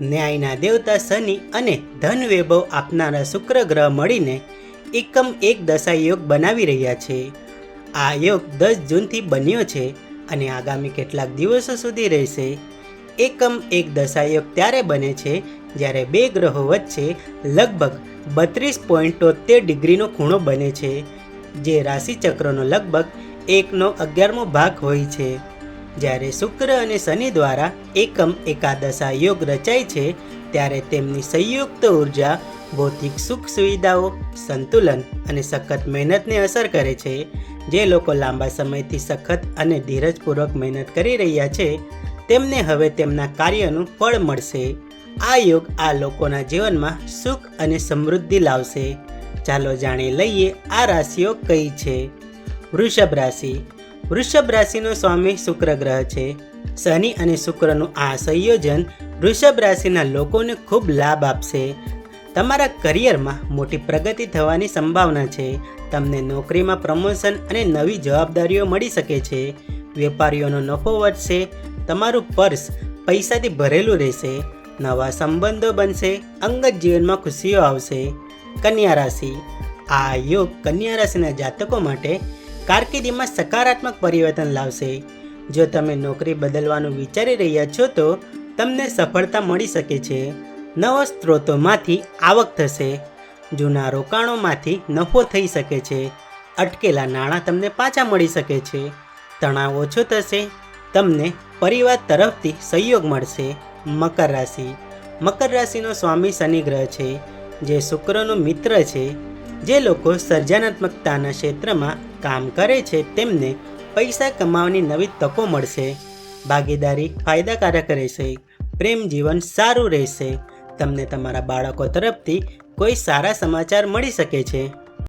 ન્યાયના દેવતા શનિ અને ધન વૈભવ આપનારા શુક્ર ગ્રહ મળીને એકમ એક દશા યોગ બનાવી રહ્યા છે. આ યોગ દસ જૂનથી બન્યો છે અને આગામી કેટલાક દિવસો સુધી રહેશે. એકમ એક દશા યોગ ત્યારે બને છે જ્યારે બે ગ્રહો વચ્ચે લગભગ બત્રીસ પોઈન્ટ તોતેર ડિગ્રીનો ખૂણો બને છે, જે રાશિચક્રનો લગભગ એકનો અગિયારમો ભાગ હોય છે. જ્યારે શુક્ર અને શનિ દ્વારા એકમ એકાદશા યોગ રચાય છે, ત્યારે તેમની સંયુક્ત ઊર્જા ભૌતિક સુખ સુવિધાઓ, સંતુલન અને સખત મહેનતને અસર કરે છે. જે લોકો લાંબા સમયથી સખત અને ધીરજપૂર્વક મહેનત કરી રહ્યા છે, તેમને હવે તેમના કાર્યનું ફળ મળશે. આ યોગ આ લોકોના જીવનમાં સુખ અને સમૃદ્ધિ લાવશે. ચાલો જાણી લઈએ આ રાશિઓ કઈ છે. વૃષભ રાશિ વૃષભ રાશિનો સ્વામી શુક્ર ગ્રહ છે. શનિ અને શુક્રનું આ સંયોજન વૃષભ રાશિના લોકોને ખૂબ લાભ આપશે. તમારા કરિયરમાં મોટી પ્રગતિ થવાની સંભાવના છે. તમને નોકરીમાં પ્રમોશન અને નવી જવાબદારીઓ મળી શકે છે. વેપારીઓનો નફો વધશે. તમારું પર્સ પૈસાથી ભરેલું રહેશે. નવા સંબંધો બનશે. અંગત જીવનમાં ખુશીઓ આવશે. કન્યા રાશિ. આ યોગ કન્યા રાશિના જાતકો માટે કારકિર્દીમાં સકારાત્મક પરિવર્તન લાવશે. જો તમે નોકરી બદલવાનું વિચારી રહ્યા છો, તો તમને સફળતા મળી શકે છે. નવા સ્ત્રોતોમાંથી આવક થશે. જૂના રોકાણોમાંથી નફો થઈ શકે છે. અટકેલા નાણાં તમને પાછા મળી શકે છે. તણાવ ઓછો થશે. તમને પરિવાર તરફથી સહયોગ મળશે. મકર રાશિ. મકર રાશિનો સ્વામી શનિ ગ્રહ છે, જે શુક્રનો મિત્ર છે. જે લોકો સર્જનાત્મકતાના ક્ષેત્રમાં કામ કરે છે, તેમને પૈસા કમાવાની નવી તકો મળશે, ભાગીદારી ફાયદાકારક રહેશે, પ્રેમ જીવન સારું રહેશે. તમને તમારા બાળકો તરફથી કોઈ સારા સમાચાર મળી શકે છે.